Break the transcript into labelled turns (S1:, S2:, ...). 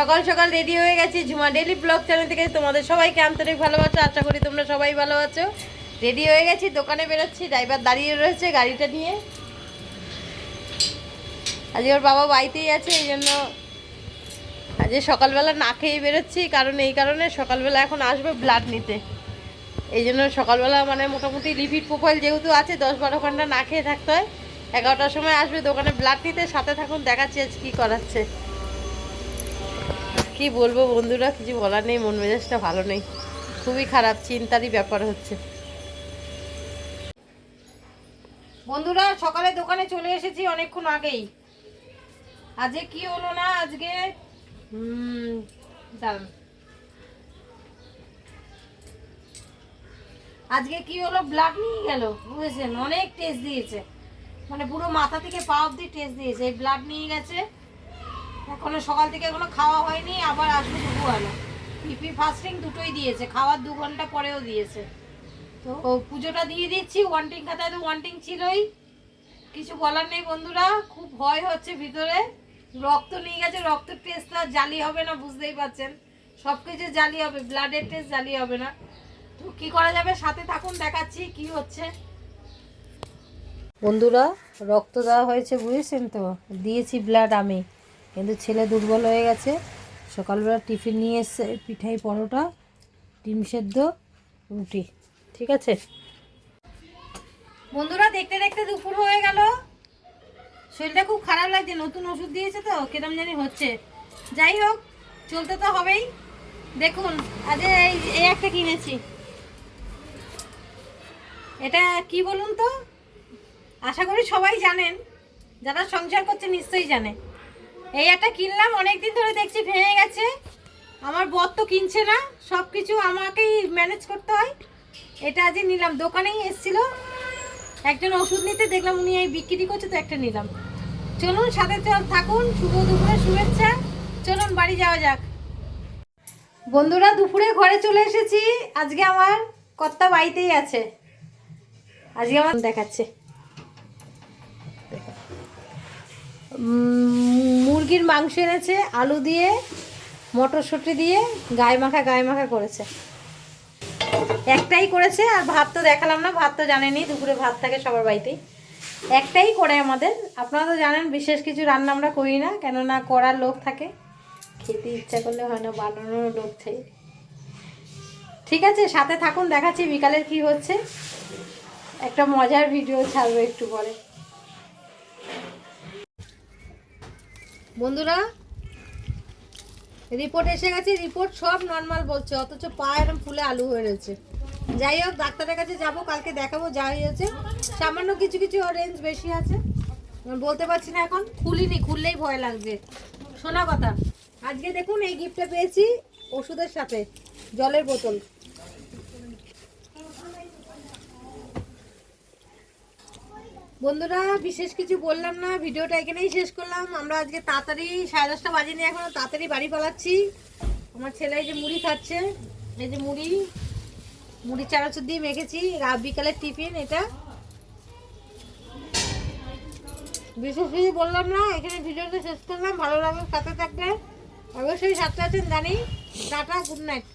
S1: সকাল সকাল রেডি হয়ে গেছি ঝুমা ডেলি ব্লগ চ্যানেল থেকে। তোমাদের সবাইকে আন্তরিক ভালোবাসা, আশা করি তোমরা সবাই ভালো আছো। রেডি হয়ে গেছি, দোকানে বেরোচ্ছি ড্রাইভার দাঁড়িয়ে রয়েছে গাড়িটা নিয়ে। আজকে ওর বাবা বাড়িতেই আছে, এই জন্য আজকে সকালবেলা না খেয়ে বেরোচ্ছি, কারণ এই কারণে সকালবেলা এখন আসবে ব্লাড নিতে। এই জন্য সকালবেলা মানে মোটামুটি লিপিড প্রোফাইল যেহেতু আছে, দশ বারো ঘণ্টা না খেয়ে থাকতে হয়। এগারোটার সময় আসবে দোকানে ব্লাড নিতে, সাথে থাকুন, দেখাচ্ছি আজ কী করাচ্ছে। কি বলব বন্ধুরা, কিছু বলার নেই, মন মেজাজটা ভালো নেই। খুবই খারাপ, চিন্তারই ব্যাপার হচ্ছে। বন্ধুরা, সকালে দোকানে চলে এসেছি অনেকক্ষণ আগেই। আজকে কি হলো না, আজকে? আজকে কি হলো ব্লাড নিয়ে গেল। বুঝেছেন? অনেক টেস্ট দিয়েছে। মানে পুরো মাথা থেকে পা অব্দি টেস্ট দিয়েছে। এই ব্লাড নিয়ে গেছে। এখনও সকাল থেকে এখনও খাওয়া হয়নি, আবার আসবে দুপুরবেলা। পিপি ফাস্টিং দুটোই দিয়েছে, খাওয়ার দু ঘণ্টা পরেও দিয়েছে। তো পুজোটা দিয়ে দিচ্ছি ওয়ান্টিং খাতায় তো ওয়ান্টিং ছিলই। কিছু বলার নেই বন্ধুরা, খুব ভয় হচ্ছে ভিতরে। রক্ত নিয়ে গেছে রক্ত টেস্ট আর জালি হবে না, বুঝতেই পারছেন। সব কিছু জালি হবে ব্লাডের টেস্ট জালি হবে না। তো কি করা যাবে, সাথে থাকুন, দেখাচ্ছি কি হচ্ছে। বন্ধুরা, রক্ত দেওয়া হয়েছে বুঝেছেন তো? দিয়েছি ব্লাড আমি। কিন্তু ছেলে দুর্বল হয়ে গেছে। সকালবেলা টিফিন নিয়ে এসছে, পিঠাই, পরোটা, ডিম সেদ্ধ, রুটি। ঠিক আছে? বন্ধুরা, দেখতে দেখতে দুপুর হয়ে গেল। শরীরটা খুব খারাপ লাগছে, নতুন ওষুধ দিয়েছে তো, কিরম জানি হচ্ছে। যাই হোক, চলতে তো হবেই। দেখুন, আজ এই এই একটা কিনেছি। এটা কি বলুন তো? আশা করি সবাই জানেন, যারা সংসার করছে নিশ্চয়ই জানে। এই একটা কিনলাম, অনেকদিন ধরে দেখছি ভেঙে গেছে। আমার বর তো কিনছে না সব কিছু আমাকেই ম্যানেজ করতে হয়। এটা আজই নিলাম, দোকানেই এসছিল। একজন ওষুধ নিতে দেখলাম, উনি এই বিক্রি করছে, তো একটা নিলাম। চলুন, সাথে চল থাকুন, শুভ দুপুরে শুভেচ্ছা। চলুন, বাড়ি যাওয়া যাক। বন্ধুরা, দুপুরে ঘরে চলে এসেছি। আজকে আমার কর্তা বাড়িতেই আছে। আজকে আমার দেখাচ্ছে। মুরগির মাংস এনেছে, আলু দিয়ে, মটরশুঁটি দিয়ে, গায়ে মাখা গায়ে মাখা করেছে। একটাই করেছে আর ভাত তো দেখালাম না, ভাত তো জানেনি, দুপুরে ভাত থাকে সবার বাড়িতেই। একটাই করে আমাদের। আপনারা তো জানেন, বিশেষ কিছু রান্না আমরা করি না, কেননা করার লোক থাকে। খেতে ইচ্ছা করলে হয় না, বানানোর লোক থাকে। ঠিক আছে, সাথে থাকুন, দেখাচ্ছি বিকালের কি হচ্ছে। একটা মজার ভিডিও ছাড়বো একটু পরে। বন্ধুরা রিপোর্ট এসে গেছে রিপোর্ট সব নর্মাল বলছে, অথচ পা এরম ফুলে আলু হয়ে রয়েছে। যাই হোক, ডাক্তারের কাছে যাব, কালকে দেখাবো যা হয়েছে। সামান্য কিছু কিছু রেঞ্জ বেশি আছে। বলতে পারছি না এখন, খুলিনি, খুললেই ভয় লাগছে। শোনা কথা, আজকে দেখুন এই গিফটটা পেয়েছি ওষুধের সাথে, জলের বোতল। বন্ধুরা, বিশেষ কিছু বললাম না, ভিডিওটা এখানেই শেষ করলাম। আমরা আজকে তাড়াতাড়ি সাড়ে দশটা বাজে নিয়ে এখনও তাড়াতাড়ি বাড়ি পালাচ্ছি। আমার ছেলে এই যে মুড়ি খাচ্ছে, এই যে মুড়ি মুড়ি চানাচুর দিয়ে মেখেছি বিকালের টিফিন এটা। বিশেষ কিছু বললাম না, এখানে ভিডিওটা শেষ করলাম, ভালো লাগবে সাথে থাকবে অবশ্যই সাথে আছেন, জানি। Tata good night